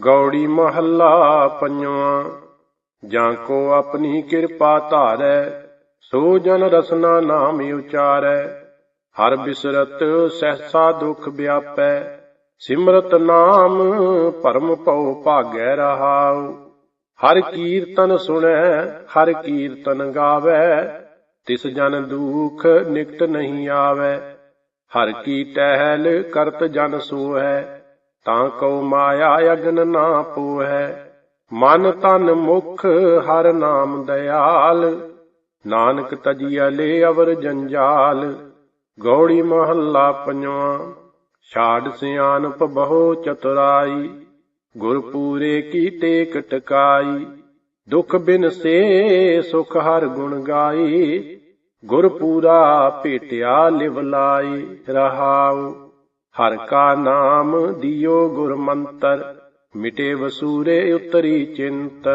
ਗੌੜੀ ਮਹੱਲਾ ਪੰਜਵਾਂ, ਜਾਂ ਕੋ ਆਪਣੀ ਕਿਰਪਾ ਧਾਰੈ, ਸੋ ਜਨ ਰਸਨਾ ਨਾਮ ਉਚਾਰੈ। ਹਰ ਬਿਸਰਤ ਸਹਸਾ ਦੁਖ ਵਿਆਪੈ, ਸਿਮਰਤ ਨਾਮ ਪਰਮ ਪਉ ਭਾਗੈ ਰਹਾਉ। ਹਰ ਕੀਰਤਨ ਸੁਣੈ, ਹਰ ਕੀਰਤਨ ਗਾਵੈ, ਤਿਸ ਜਨ ਦੁਖ ਨਿਕਟ ਨਹੀਂ ਆਵੈ। ਹਰ ਕੀ ਟਹਿਲ ਕਰਤ ਜਨ ਸੋਹੈ ਤਾਂ ਕਉ ਮਾਇਆ ਅਗਨ ਨਾ ਪੋਹੈ। ਮਨ ਤਨ ਮੁਖ ਹਰ ਨਾਮ ਦਇਆਲ ਨਾਨਕ ਤਜੀਆ ਲੈ ਅਵਰ ਜੰਜਾਲ। ਗੌੜੀ ਮਹੱਲਾ ਪੰਜਵਾਂ। ਛਾੜ ਸਿਆਨਪ ਬਹੁ ਚਤੁਰਾਈ। ਗੁਰ ਪੂਰੇ ਕੀ ਟੇਕ ਦੁਖ ਬਿਨ ਸੇ ਸੁਖ ਹਰ ਗੁਣ ਗਾਈ। ਗੁਰ ਪੂਰਾ ਭੇਟਿਆ ਲਿਵ ਲਾਈ ਰਹਾਉ। ਹਰ ਕਾ ਨਾਮ ਦਿਓ ਗੁਰ ਮੰਤਰ ਮਿਟੇ ਵਸੂਰੇ ਉਤਰੀ ਚਿੰਤ।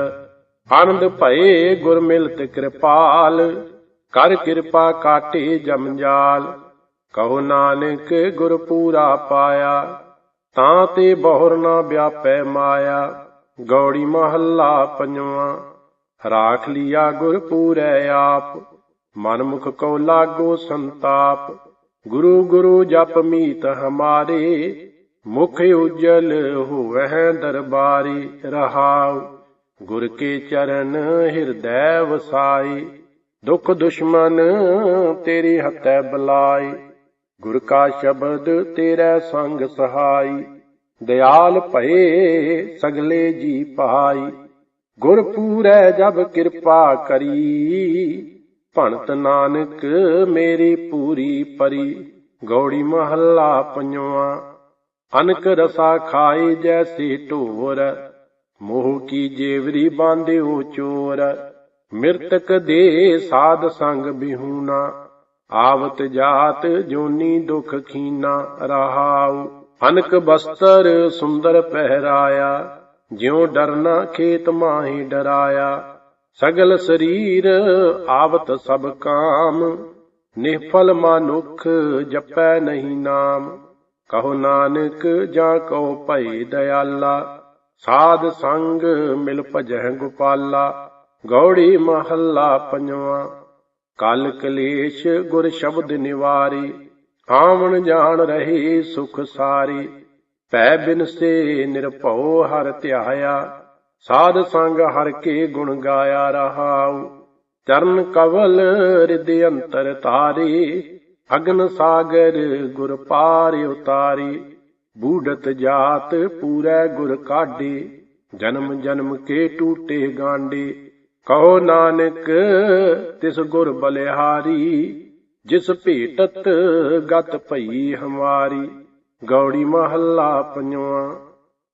ਆਨੰਦ ਭਏ ਗੁਰ ਮਿਲਤ ਕਿਰਪਾਲ, ਕਰ ਕਿਰਪਾ ਕਾਟੇ ਜਮਜਾਲ ਕਹੋ ਨਾਨਕ ਗੁਰ ਪੂਰਾ ਪਾਇਆ, ਤਾਂ ਤੇ ਬਹੁਰ ਨਾ ਵਿਆਪੈ ਮਾਇਆ। ਗੌੜੀ ਮਹੱਲਾ ਪੰਜਵਾਂ, ਰਾਖ ਲਿਆ ਗੁਰ ਪੂਰੈ ਆਪ। ਮਨ ਮੁਖ ਕੋ ਲਾਗੋ ਸੰਤਾਪ। ਗੁਰੂ ਗੁਰੂ ਜਪ ਮੀਤ ਹਮਾਰੇ, ਮੁਖ ਉਜਲ ਹੋਵਹਿ ਦਰਬਾਰੀ, ਰਹਾਉ, ਗੁਰ ਕੇ ਚਰਨ ਹਿਰਦੈ ਵਸਾਈ ਦੁਖ ਦੁਸ਼ਮਨ ਤੇਰੀ ਹੱਥੈ ਬਲਾਈ ਗੁਰ ਕਾ ਸ਼ਬਦ ਤੇਰੇ ਸੰਗ ਸਹਾਈ, ਦਿਆਲ ਭਏ ਸਗਲੇ ਜੀ ਪਾਈ ਗੁਰ ਪੂਰੈ ਜਬ ਕਿਰਪਾ ਕਰੀ ਭਣਤ ਨਾਨਕ ਮੇਰੀ ਪੂਰੀ ਪਰੀ, ਗੌੜੀ ਮਹੱਲਾ ਪੰਜਵਾਂ। ਅਨਕ ਰਸਾ ਖਾਏ ਜੈਸੇ ਢੋਰ, ਮੋਹ ਕੀ ਜੇਵਰੀ ਬਾਂਧਿਓ ਚੋਰ। ਮਿਰਤਕ ਦੇ ਸਾਧ ਸੰਗ ਬਿਹੂਨਾ ਆਵਤ ਜਾਤ ਜੋਨੀ ਦੁਖ ਖੀਨਾ ਰਹਾਉ। ਅਨਕ ਬਸਤਰ ਸੁੰਦਰ ਪਹਿਰਾਇਆ, ਜਿਉ ਡਰਨਾ ਖੇਤ ਮਾਹੀ ਡਰਾਇਆ। ਸਗਲ ਸਰੀਰ ਆਵਤ ਸਭ ਕਾਮ ਨਿਫਲ ਮਾਨੁਖ ਜਪੈ ਨਹੀਂ ਨਾਮ। ਕਹੋ ਨਾਨਕ ਜਾਂ ਕਉ ਭਈ ਦਇਆਲਾ, ਸਾਧ ਸੰਗ ਮਿਲ ਭਜਹਿ ਗੋਪਾਲਾ, ਗੌੜੀ ਮਹੱਲਾ ਪੰਜਵਾਂ। ਕਲ ਕਲੇਸ਼ ਗੁਰ ਸ਼ਬਦ ਨਿਵਾਰੀ, ਆਵਣ ਜਾਣ ਰਹੀ ਸੁਖ ਸਾਰੀ। ਪੈ ਬਿਨ ਸੇ ਨਿਰਭਉ ਹਰ ਧਿਆਇਆ ਸਾਧ ਸੰਗ ਹਰ ਕੇ ਗੁਣ ਗਾਇਆ ਰਹਾਉ। ਚਰਨ ਕਵਲ ਰਿਦ ਅੰਤਰ ਤਾਰੇ, ਅਗਨ ਸਾਗਰ ਗੁਰ ਪਾਰ ਉਤਾਰੀ। ਬੂਢਤ ਜਾਤ ਪੂਰੇ ਗੁਰ ਕਾਢੇ, ਜਨਮ ਜਨਮ ਕੇ ਟੂਟੇ ਗਾਂਡੇ। ਕਹੋ ਨਾਨਕ, ਤਿਸ ਗੁਰ ਬਲਿਹਾਰੀ, ਜਿਸ ਭੇਟਤ ਗਤ ਭਈ ਹਮਾਰੀ। ਗੌੜੀ ਮਹੱਲਾ ਪੰਜਵਾਂ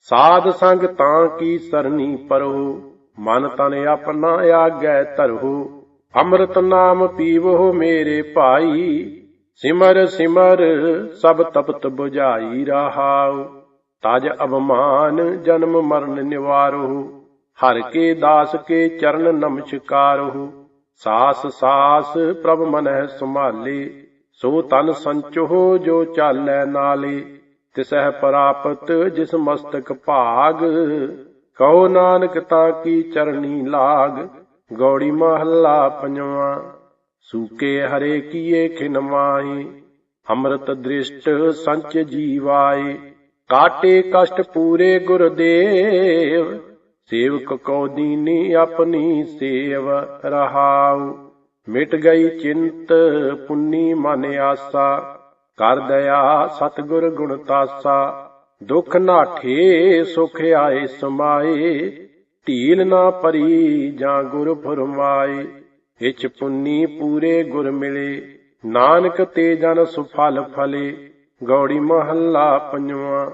ਸਾਧ ਸੰਗ ਤਾਂ ਕੀ ਸਰਨੀ ਪਰੋ ਮਨ ਤਨ ਆਪਣਾ ਆਗੈ ਧਰੋ ਅੰਮ੍ਰਿਤ ਨਾਮ ਪੀਵੋ ਮੇਰੇ ਭਾਈ, ਸਿਮਰ ਸਿਮਰ ਸਭ ਤਪਤ 부ਝਾਈ ਰਹਾਉ। ਤਜ ਅਵਮਾਨ ਜਨਮ ਮਰਨ ਨਿਵਾਰੋ ਹਰ ਕੇ ਦਾਸ ਕੇ ਚਰਨ ਨਮਸਕਾਰੋ ਸਾਸ ਸਾਸ ਪ੍ਰਭ ਮਨਹਿ ਸੰਭਾਲੇ, ਸੋ ਤਨ ਸੰਚੋ ਜੋ ਚਾਲੈ ਨਾਲੇ। ਤਿਸਹਿ ਪ੍ਰਾਪਤ ਜਿਸ ਮਸਤਕ ਭਾਗ, ਕਹੋ ਨਾਨਕ ਤਾ ਕੀ ਚਰਣੀ ਲਾਗ, ਗੌੜੀ ਮਹੱਲਾ ਪੰਜਵਾਂ, ਸੂਕੇ ਹਰੇ ਕੀਏ ਖਿਨ ਅੰਮ੍ਰਿਤ ਦ੍ਰਿਸ਼ਟ ਸੰਚ ਜੀਵਾਏ, ਕਾਟੇ ਕਸ਼ਟ ਪੂਰੇ ਗੁਰਦੇਵ, ਸੇਵਕ ਕੋ ਦੀਨੀ ਆਪਣੀ ਸੇਵ ਰਹਾਉ, ਮਿਟ ਗਈ ਚਿੰਤ ਪੁੰਨੀ ਮਨ ਆਸਾ ਕਰ ਦਇਆ ਸਤਗੁਰ ਗੁਣ ਤਾਸਾ, ਦੁਖ ਨਾਠੇ ਸੁਖ ਆਏ ਸਮਾਏ, ਢੀਲ ਨਾ ਪਰੀ ਜਾਂ ਗੁਰ ਫਰਮਾਏ, ਇਚ ਪੁੰਨੀ ਪੂਰੇ ਗੁਰ ਮਿਲੇ, ਨਾਨਕ ਤੇ ਜਨ ਸੁਫਲ ਫਲੇ, ਗੌੜੀ ਮਹੱਲਾ ਪੰਜਵਾਂ,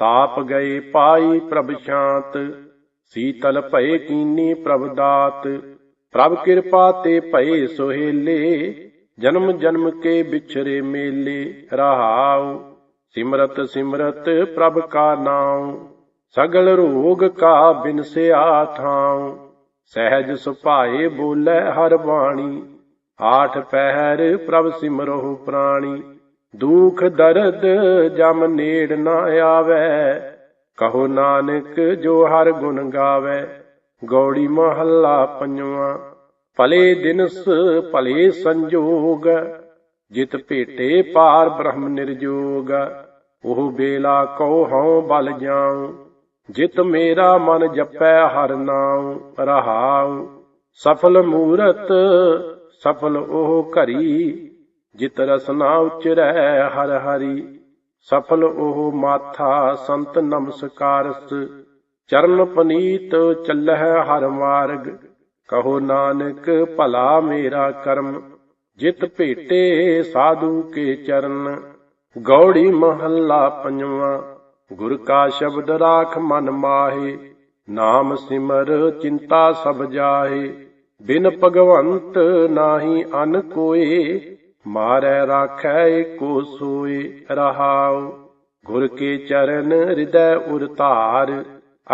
ਤਾਪ ਗਏ ਪਾਈ ਪ੍ਰਭ ਸ਼ਾਂਤ, ਸੀਤਲ ਭਏ ਕੀਨੀ ਪ੍ਰਭ ਦਾਤ, ਪ੍ਰਭ ਕਿਰਪਾ ਤੇ ਭਏ ਸੁਹੇਲੇ ਜਨਮ ਜਨਮ ਕੇ ਵਿਛਰੇ ਮੇਲੇ ਰਹਾਉ, ਸਿਮਰਤ ਸਿਮਰਤ ਪ੍ਰਭ ਕਾ ਨਾਮ ਸਗਲ ਰੋਗ ਕਾ ਬਿਨਸਿਆ ਥਾਉ। ਸਹਿਜ ਸੁਭਾਏ ਬੋਲੇ ਹਰ ਬਾਣੀ, ਆਠ ਪਹਿਰ ਪ੍ਰਭ ਸਿਮਰੋ ਪ੍ਰਾਣੀ। ਦੁਖ ਦਰਦ ਜਮ ਨੇੜ ਨਾ ਆਵੇ, ਕਹੋ ਨਾਨਕ ਜੋ ਹਰ ਗੁਣ ਗਾਵੇ। ਗੌੜੀ ਮਹੱਲਾ ਪੰਜਵਾਂ ਭਲੇ ਦਿਨਸ ਭਲੇ ਸੰਜੋਗ, ਜਿਤ ਭੇਟੇ ਪਾਰ ਬ੍ਰਹਮ ਨਿਰਜੋਗ। ਉਹ ਬੇਲਾ ਕਉ ਹਉ ਬਲ ਜਾਉ, ਜਿਤ ਮੇਰਾ ਮਨ ਜਪੈ ਹਰ ਨਾਉ, ਰਹਾਉ। ਸਫਲ ਮੂਰਤ, ਸਫਲ ਉਹ ਘਰੀ, ਜਿਤ ਰਸਨਾ ਉਚਰੈ ਹਰ ਹਰੀ। ਸਫਲ ਉਹ ਮਾਥਾ ਸੰਤ ਨਮਸਕਾਰਸ, ਚਰਨ ਪਨੀਤ ਚੱਲਹਿ ਹਰ ਮਾਰਗ। ਕਹੋ ਨਾਨਕ, ਭਲਾ ਮੇਰਾ ਕਰਮ, ਜਿਤ ਭੇਟੇ ਸਾਧੂ ਕੇ ਚਰਨ। ਗੌੜੀ ਮਹੱਲਾ ਪੰਜਵਾਂ, ਗੁਰ ਕਾ ਸ਼ਬਦ ਰਾਖ ਮਨ ਮਾਹੇ, ਨਾਮ ਸਿਮਰ ਚਿੰਤਾ ਸਭ ਜਾਹੇ। ਬਿਨ ਭਗਵੰਤ ਨਾਹੀ ਅਨ ਕੋਏ, ਮਾਰੈ ਰਾਖੈ ਏਕੋ ਸੋਏ ਰਹਾਉ। ਗੁਰ ਕੇ ਚਰਨ ਹਿਰਦੈ ਉਰ ਧਾਰ,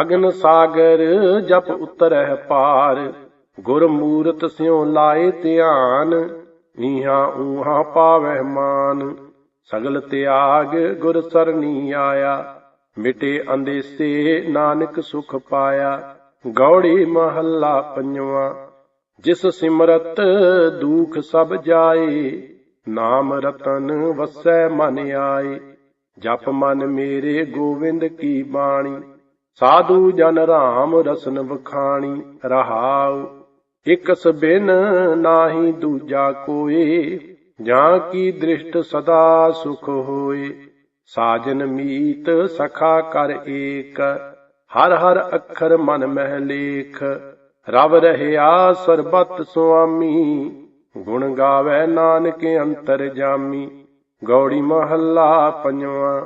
ਅਗਨ ਸਾਗਰ ਜਪ ਉਤਰਹਿ ਪਾਰ। ਗੁਰਮੂਰਤ ਸਿਉ ਲਾਏ ਧਿਆਨ, ਨੀਹਾਂ ਊਹਾਂ ਪਾਵਹਿ ਮਾਨ। ਸਗਲ ਤਿਆਗ ਗੁਰ ਸਰਨੀ ਆਇਆ, ਮਿਟੇ ਅੰਦੇਸੇ ਨਾਨਕ ਸੁਖ ਪਾਇਆ। ਗੌੜੀ ਮਹੱਲਾ ਪੰਜਵਾਂ, ਜਿਸ ਸਿਮਰਤ ਦੁਖ ਸਭ ਜਾਏ, ਨਾਮ ਰਤਨ ਵਸੈ ਮਨ ਆਏ। ਜਪ ਮਨ ਮੇਰੇ ਗੋਵਿੰਦ ਕੀ ਬਾਣੀ, ਸਾਧੂ ਜਨ ਰਾਮ ਰਸਨ ਵਖਾਣੀ, ਰਹਾਉ ਇਕ ਸਬਿਨ ਨਾਹੀ ਦੂਜਾ ਕੋਏ, ਜਾਂ ਕੀ ਦ੍ਰਿਸ਼ਟ ਸਦਾ ਸੁਖ ਹੋਏ? ਸਾਜਨ ਮੀਤ ਸਖਾ ਕਰ ਏਕ, ਹਰ ਹਰ ਅੱਖਰ ਮਨ ਮਹਿ ਲੇਖ। ਰਵ ਰਹਿਆ ਸਰਬਤ ਸੁਆਮੀ, ਗੁਣ ਗਾਵੇ ਨਾਨਕ ਅੰਤਰ ਜਾਮੀ। ਗੌੜੀ ਮਹੱਲਾ ਪੰਜਵਾਂ,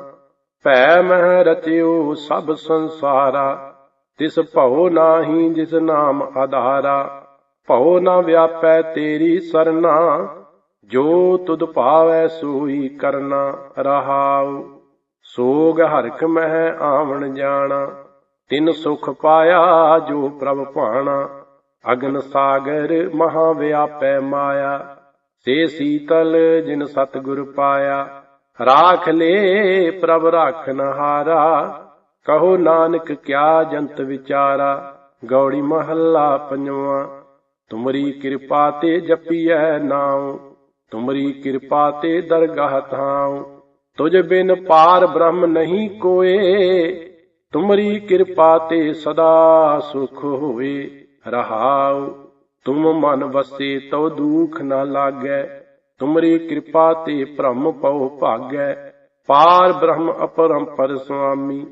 ਭੈ ਮਹਿ ਰਚਿਓ ਸਭ ਸੰਸਾਰਾ, ਤਿਸ ਭਉ ਨਾਹੀ ਜਿਸ ਨਾਮ ਆਧਾਰਾ। ਭਉ ਨਾ ਵਿਆਪੈ ਤੇਰੀ ਸਰਨਾ, ਜੋ ਤੁਧ ਭਾਵੈ ਸੋਈ ਕਰਨਾ ਰਹਾਉ। ਸੋਗ ਹਰਖ ਮਹਿ ਆਵਣ ਜਾਣਾ, ਤਿਨ ਸੁਖ ਪਾਇਆ ਜੋ ਪ੍ਰਭ ਭਾਣਾ। ਅਗਨ ਸਾਗਰ ਮਹਾ ਵਿਆਪੈ ਮਾਇਆ, ਸੇ ਸੀਤਲ ਜਿਨ ਸਤਿਗੁਰ ਪਾਇਆ। ਰਾਖ ਲੇ ਪ੍ਰਭ ਰਾਖਨ ਹਾਰਾ, ਕਹੋ ਨਾਨਕ ਕਿਆ ਜੰਤ ਵਿਚਾਰਾ। ਗੌੜੀ ਮਹੱਲਾ ਪੰਜਵਾਂ। ਤੁਮਰੀ ਕਿਰਪਾ ਤੇ ਜਪੀਐ ਨਾਉ, ਤੁਮਰੀ ਕਿਰਪਾ ਤੇ ਦਰਗਾਹ ਥਾਉ। ਤੁਝ ਬਿਨ ਪਾਰ ਬ੍ਰਹਮ ਨਹੀਂ ਕੋਏ, ਤੁਮਰੀ ਕਿਰਪਾ ਤੇ ਸਦਾ ਸੁਖ ਹੋਏ ਰਹਾਉ। ਤੁਮ ਮਨ ਵਸੇ ਤਉ ਦੁਖ ਨਾ ਲਾਗੈ, ਤੁਮਰੀ ਕਿਰਪਾ ਤੇ ਭ੍ਰਮ ਪਉ ਭਾਗੈ। ਪਾਰ ਬ੍ਰਹਮ ਅਪਰੰਪਰ ਸੁਆਮੀ,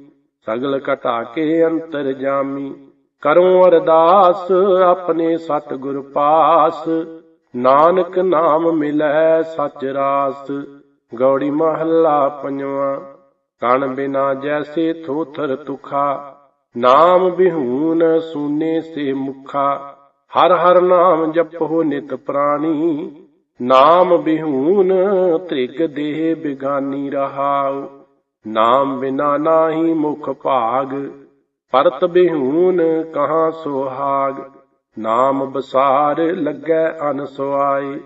ਸਗਲ ਘਟਾ ਕੇ ਅੰਤਰ ਜਾਮੀ। ਕਰੋ ਅਰਦਾਸ ਆਪਣੇ ਸਤਿਗੁਰ ਪਾਸ। ਨਾਨਕ ਨਾਮ ਮਿਲੈ ਸਚ ਰਾਸ। ਗੌੜੀ ਮਹੱਲਾ ਪੰਜਵਾਂ। ਕਣ ਬਿਨਾ ਜੈਸੇ ਥੋਥਰ ਤੁਖਾ। ਨਾਮ ਬਿਹੂਨ ਸੂਨੇ ਸੇ ਮੁਖਾ। ਹਰ ਹਰ ਨਾਮ ਜਪੋ ਨਿਤ ਪ੍ਰਾਣੀ। ਨਾਮ ਬਿਹੂਨ ਤ੍ਰਿਗ ਦੇਹ ਬਿਗਾਨੀ ਰਹਾਉ। ਨਾਮ ਬਿਨਾ ਨਾਹੀ ਮੁਖ ਭਾਗ। ਪਰਤ ਬਿਹੂਨ ਕਹਾ ਸੁਹਾਗ, ਨਾਮ ਬਸਾਰ ਲੱਗੈ ਅਨਸੁਆਈ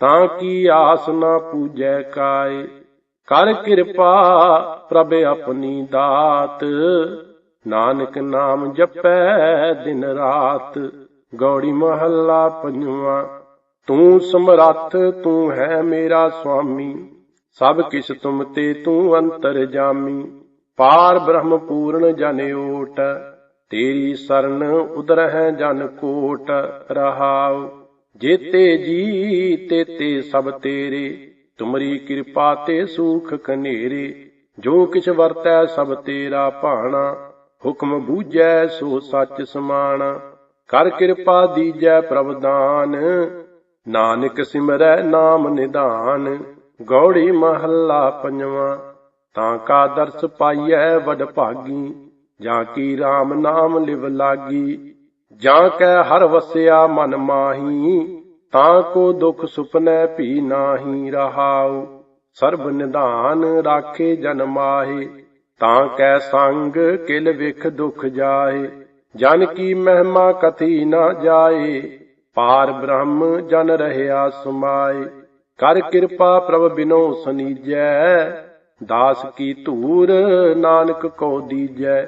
ਤਾਂ ਕੀ ਆਸ ਨਾ ਪੂਜੈ ਕਾਏ? ਕਰ ਕਿਰਪਾ ਪ੍ਰਭ ਆਪਣੀ ਦਾਤ, ਨਾਨਕ ਨਾਮ ਜਪੈ ਦਿਨ ਰਾਤ, ਗੌੜੀ ਮਹੱਲਾ ਪੰਜਵਾਂ, ਤੂੰ ਸਮਰੱਥ, ਤੂੰ ਹੈ ਮੇਰਾ ਸੁਆਮੀ, ਸਭ ਕਿਛ ਤੁਮ ਤੇ ਤੂੰ ਅੰਤਰ ਜਾਮੀ। ਪਾਰ ਬ੍ਰਹਮ ਪੂਰਨ ਜਨ ਓਟ, ਤੇਰੀ ਸਰਨ ਉਦਰਹਿ ਜਨ ਕੋਟ, ਰਹਾਉ। ਜੇਤੇ ਜੀ ਤੇਤੇ ਸਭ ਤੇਰੇ, ਤੁਮਰੀ ਕਿਰਪਾ ਤੇ ਸੂਖ ਕਨੇਰੇ। ਜੋ ਕਿਛ ਵਰਤੈ ਸਭ ਤੇਰਾ ਭਾਣਾ, ਹੁਕਮ ਬੂਝੈ ਸੋ ਸੱਚ ਸਮਾਣ। ਕਰ ਕਿਰਪਾ ਦੀਜੈ ਪ੍ਰਭ ਦਾਨ, ਨਾਨਕ ਸਿਮਰੈ ਨਾਮ ਨਿਧਾਨ। ਗੌੜੀ ਮਹੱਲਾ ਪੰਜਵਾਂ। ਤਾਂ ਕਾ ਦਰਸ ਪਾਈਐ ਵਡ ਭਾਗੀ, ਜਾਂ ਕੀ RAM ਨਾਮ ਲਿਵ ਲਾਗੀ, ਜਾਂ ਕੈ ਹਰ ਵਸਿਆ ਮਨ ਮਾਹੀ, ਤਾਂ ਕੋ ਦੁਖ ਸੁਪਨੈ ਭੀ ਨਾਹੀ ਰਹਾਉ, ਸਰਬ ਨਿਧਾਨ ਰਾਖੇ ਜਨ ਮਾਹੇ, ਤਾਂ ਕੈ ਸੰਗ ਕਿਲ ਵਿਖ ਦੁਖ ਜਾਏ ਜਨ ਕੀ ਮਹਿਮਾ ਕਥੀ ਨਾ ਜਾਏ, ਪਾਰ ਬ੍ਰਹਮ ਜਨ ਰਹਿਆ ਸਮਾਏ, ਕਰ ਕਿਰਪਾ ਪ੍ਰਭ ਬਿਨੋ ਸਨੀਜੈ ਦਾਸ ਕੀ ਧੂਰ, ਨਾਨਕ ਕੋ ਦੀਜੈ,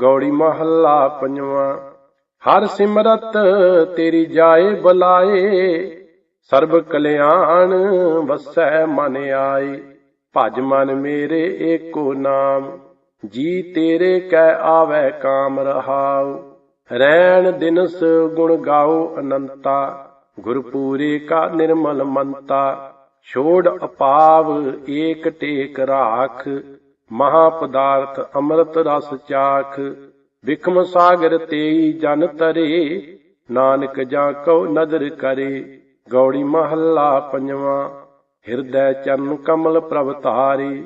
ਗੌੜੀ ਮਹੱਲਾ ਪੰਜਵਾਂ। ਹਰ ਸਿਮਰਤ ਤੇਰੀ ਜਾਏ ਬੁਲਾਏ, ਸਰਬ ਕਲਿਆਣ ਵਸੈ ਮਨ ਆਏ। ਭਜ ਮਨ ਮੇਰੇ ਏਕੋ ਨਾਮ, ਜੀ ਤੇਰੇ ਕਹਿ ਆਵੈ ਕਾਮ ਰਹਾਉ। ਰੈਣ ਦਿਨਸ ਗੁਣ ਗਾਓ ਅਨੰਤਾ, ਗੁਰਪੂਰੇ ਕਾ ਨਿਰਮਲ ਮੰਤਾ। ਛੋੜ ਅਪਾਵ ਏਕ ਟੇਕ ਰਾਖ, ਮਹਾ ਪਦਾਰਥ ਅੰਮ੍ਰਿਤ ਰਸ ਚਾਖ, ਵਿਖਮ ਸਾਗਰ ਤੇਈ ਜਨ ਤਰੇ, ਨਾਨਕ ਜਾ ਕਉ ਨਦਰ ਕਰੇ, ਗੌੜੀ ਮਹੱਲਾ ਪੰਜਵਾਂ, ਹਿਰਦੈ ਚਰਨ ਕਮਲ ਪ੍ਰਭ ਧਾਰੇ,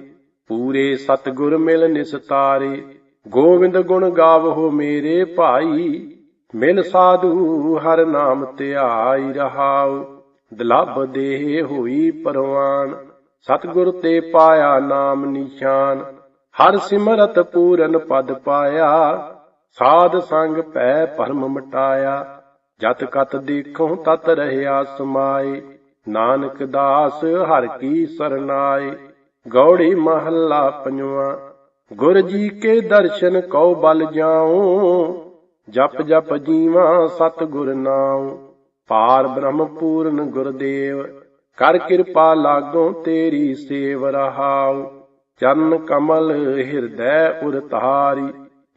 ਪੂਰੇ ਸਤਗੁਰ ਮਿਲ ਨਿਸਤਾਰੇ ਗੋਵਿੰਦ ਗੁਣ ਗਾਵੋ ਮੇਰੇ ਭਾਈ, ਮਿਲ ਸਾਧੂ ਹਰ ਨਾਮ ਧਿਆਈ ਰਹਾਉ। ਦਲਬ ਦੇਹ ਹੋਈ ਪਰਵਾਨ, ਸਤਗੁਰ ਤੇ ਪਾਇਆ ਨਾਮ ਨਿਸ਼ਾਨ। ਹਰ ਸਿਮਰਤ ਪੂਰਨ ਪਦ ਪਾਇਆ, ਸਾਧ ਸੰਗ ਪੈ ਭਰਮ ਮਟਾਇਆ। ਜਤ ਕਤ ਦੇਖੋ ਤਤ ਰਹਿਆ ਸਮਾਏ, ਨਾਨਕ ਦਾਸ ਹਰ ਕੀ ਸਰਨਾਏ। ਗੌੜੀ ਮਹੱਲਾ ਪੰਜਵਾਂ, ਗੁਰ ਜੀ ਕੇ ਦਰਸ਼ਨ ਕਉ ਬਲ ਜਾਉ। ਜਪ ਜਪ ਜੀਵਾ ਸਤ ਗੁਰ ਨਾਉ। ਪਾਰ ਬ੍ਰਹਮ ਪੂਰਨ ਗੁਰਦੇਵ, ਕਰ ਕਿਰਪਾ ਲਾਗੋ ਤੇਰੀ ਸੇਵ ਰਹਾਉ। ਚਰਨ ਕਮਲ ਹਿਰਦੈ ਉਰ ਧਾਰੀ,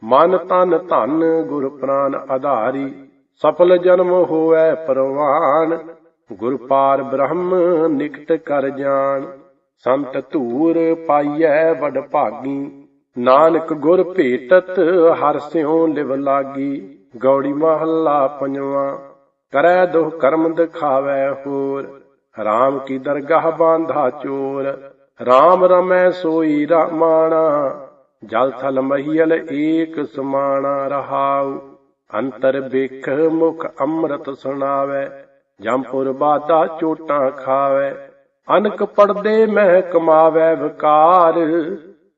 ਮਨ ਤਨ ਧਨ ਗੁਰ ਪ੍ਰਾਨ ਆਧਾਰੀ। ਸਫਲ ਜਨਮ ਹੋਐ ਪਰਵਾਨ, ਗੁਰ ਪਾਰ ਬ੍ਰਹਮ ਨਿਕਟ ਕਰ ਜਾਣ। ਸੰਤ ਧੂਰ ਪਾਈਐ ਵਡ ਭਾਗੀ, ਨਾਨਕ ਗੁਰ ਭੇਟਤ ਹਰ ਸਿਉ ਲਿਵ ਲਾਗੀ। ਗੌੜੀ ਮਹੱਲਾ ਪੰਜਵਾਂ। ਕਰੈ ਦੁਹ ਕਰਮ ਦਿਖਾਵੈ ਹੋਰ। ਰਾਮ ਕੀ ਦਰਗਾਹ ਬਾਂਧਾ ਚੋਰ। ਰਾਮ ਰਮੈ ਸੋਈ ਰਾਮਾਣਾ। ਜਲ ਥਲ ਮਹੀਲ ਏਕ ਸਮਾਣਾ ਰਹਾਉ। ਅੰਤਰ ਵੇਖ ਮੁਖ ਅੰਮ੍ਰਿਤ ਸੁਣਾਵੇ। ਜੰਪੁਰ ਬਾਦਾ ਚੋਟਾਂ ਖਾਵੇ। ਅਨਕ ਪੜਦੇ ਮਹਿ ਕਮਾਵੇ ਵਕਾਰ।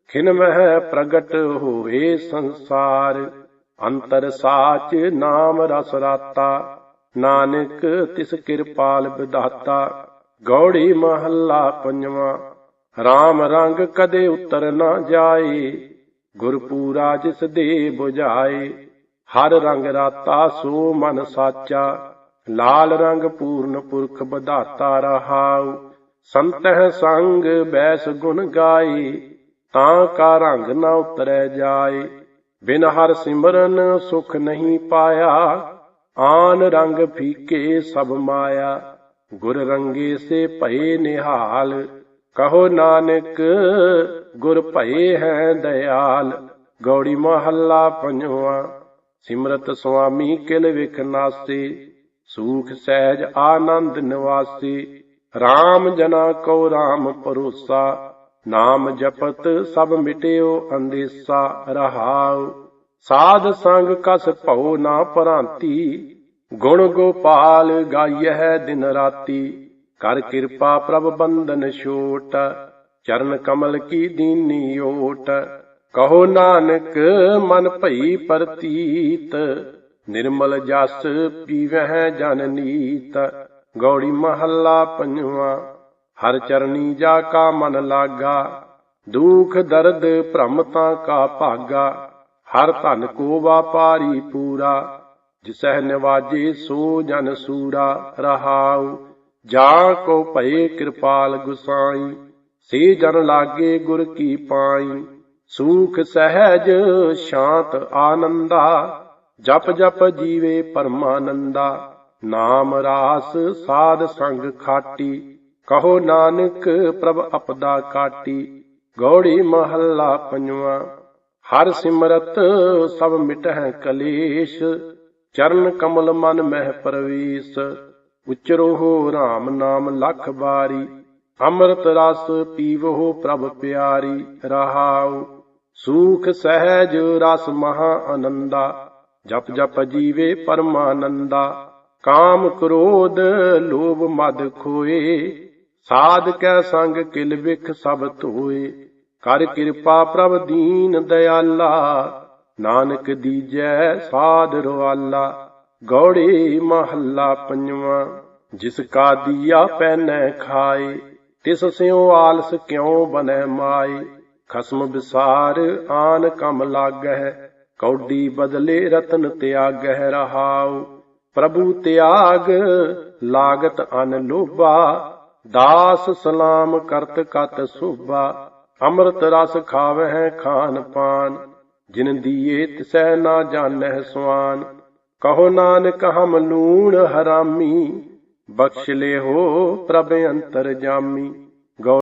ਖਿਨ ਮਹਿ ਪ੍ਰਗਟ ਹੋਏ ਸੰਸਾਰ। ਅੰਤਰ ਸਾਚ ਨਾਮ ਰਸ ਰਾਤਾ। ਨਾਨਕ, ਤਿਸ ਕਿਰਪਾਲ ਵਿਦਾਤਾ ਗੌੜੀ ਮਹੱਲਾ ਪੰਜਵਾਂ। RAM ਰੰਗ ਕਦੇ ਉਤਰ ਨਾ ਜਾਏ, ਗੁਰਪੂਰਾ ਜਿਸ ਦੇ 부ਝਾਏ ਹਰ ਰੰਗ ਰਾਤਾ ਸੋ ਮਨ ਸਾਚਾ, ਲਾਲ ਰੰਗ ਪੂਰਨ ਪੁਰਖ ਬਧਾਤਾ ਰਹਾਉ। ਸੰਤਹਿ ਸੰਗ ਬੈਸ ਗੁਣ ਗਾਈ ਤਾਂ ਕਾ ਰੰਗ ਨਾ ਉਤਰੈ ਜਾਏ। ਬਿਨ ਹਰ ਸਿਮਰਨ ਸੁਖ ਨਹੀਂ ਪਾਇਆ ਆਨ ਰੰਗ ਫੀਕੇ ਸਭ ਮਾਇਆ, ਗੁਰ ਰੰਗੇ ਸੇ ਭਏ ਨਿਹਾਲ, ਕਹੋ ਨਾਨਕ ਗੁਰ ਭਏ ਹੈ ਦਇਆਲ, ਗੌੜੀ ਮਹੱਲਾ ਪੰਜਵਾ, ਸਿਮਰਤ ਸੁਆਮੀ ਕਿਲ ਵਿਖ ਨਾਸੇ, ਸੂਖ ਸਹਿਜ ਆਨੰਦ ਨਿਵਾਸੀ RAM ਜਨਾ ਕੋ RAM ਪਰੋਸਾ ਨਾਮ ਜਪਤ ਸਭ ਮਿਟਿਓ ਅੰਦੇਸਾ ਰਹਾਉ। ਸਾਧ ਸੰਗ ਕਸ ਭਉ ਨਾ ਭਰਾਂਤੀ। ਗੁਣ ਗੋਪਾਲ ਗਾਈਐ ਦਿਨ ਰਾਤੀ। ਕਰ ਕਿਰਪਾ ਪ੍ਰਭ ਬੰਦਨ ਛੋਟ, ਚਰਨ ਕਮਲ ਕੀ ਦੀਨੀ ਓਟ। ਕਹੋ ਨਾਨਕ, ਮਨ ਭਈ ਪ੍ਰਤੀਤ। ਨਿਰਮਲ ਜਸ ਪੀਵਹਿ ਜਨ ਨੀਤ। ਗੌੜੀ ਮਹੱਲਾ ਪੰਜਵਾ, ਹਰ ਚਰਨੀ ਜਾ ਕਾ ਮਨ ਲਾਗਾ। ਦੁਖ ਦਰਦ ਭ੍ਰਮਤਾ ਕਾ ਭਾਗਾ। ਹਰ ਧਨ ਕੋ ਵਾਪਾਰੀ ਪੂਰਾ, ਜਿਸਹਿ ਨਿਵਾਜੇ ਸੋ ਜਨ ਸੂਰਾ, ਰਹਾਉ। ਜਾ ਕੋ ਭਏ ਕਿਰਪਾਲ ਗੁਸਾਈ, ਸੇ ਜਨ ਲਾਗੇ ਗੁਰ ਕੀ ਪਾਈ। ਸੂਖ ਸਹਿਜ ਸ਼ਾਂਤ ਆਨੰਦਾ, ਜਪ ਜਪ ਜੀਵੇ ਪਰਮਾਨੰਦਾ। ਨਾਮ ਰਾਸ ਸਾਧ ਸੰਗ ਖਾਟੀ, ਕਹੋ ਨਾਨਕ ਪ੍ਰਭ ਅਪਦਾ ਕਾਟੀ। ਗੌੜੀ ਮਹੱਲਾ ਪੰਜਵਾ। ਹਰ ਸਿਮਰਤ ਸਭ ਮਿਟਹਿ ਕਲੇਸ਼, ਚਰਨ ਕਮਲ ਮਨ ਮਹਿ ਪਰਵੇਸ਼। ਉਚਰੋ ਹੋ RAM ਨਾਮ ਲਖ ਬਾਰੀ, ਅੰਮ੍ਰਿਤ ਰਸ ਪੀਵੋ ਪ੍ਰਭ ਪਿਆਰੀ, ਰਹਾਉ। ਸੂਖ ਸਹਿਜ ਰਸ ਮਹਾ ਆਨੰਦਾ ਜਪ ਜਪ ਜੀਵੇ ਪਰਮਾਨੰਦਾ। ਕਾਮ ਕ੍ਰੋਧ ਲੋਭ ਮਦ ਖੋਏ, ਸਾਧ ਕੈ ਸੰਗ ਕਿਲ ਵਿਖ ਸਭ ਧੋਏ। ਕਰ ਕਿਰਪਾ ਪ੍ਰਭ ਦੀਨ ਦਇਆਲਾ, ਨਾਨਕ ਦੀਜੈ ਸਾਧ ਰਵਾਲਾ ਗੌੜੇ ਮਹੱਲਾ ਪੰਜਵਾਂ, ਜਿਸ ਕਾ ਦੀਆ ਪੈਨੈ ਖਾਏ, ਤਿਸ ਸਿਉ ਆਲਸ ਕਿਉ ਬਨੈ ਮਾਈ ਖਸਮ ਵਿਸਾਰ ਆਨ ਕਮ ਲਾਗਹਿ, ਕੌਡੀ ਬਦਲੇ ਰਤਨ ਤਿਆਗਹਿ ਰਹਾਉ, ਪ੍ਰਭੂ ਤਿਆਗ ਲਾਗਤ ਅਨ ਲੋਭਾ, ਦਾਸ ਸਲਾਮ ਕਰਤ ਕਤ ਸੋਭਾ ਅੰਮ੍ਰਿਤ ਰਸ ਖਾਵਹਿ ਖਾਨ ਪਾਨ, ਜਿਨ ਦੀਏ ਤਿਸੈ ਨਾ ਜਾਣਹਿ ਸੁਆਨ। ਕਹੋ ਨਾਨਕ, ਹਮ ਲੂਣ ਹਰਾਮੀ, ਬਖਸ਼ ਲਿਓ ਪ੍ਰਭ ਅੰਤਰ ਜਾਮੀ। ਗੌ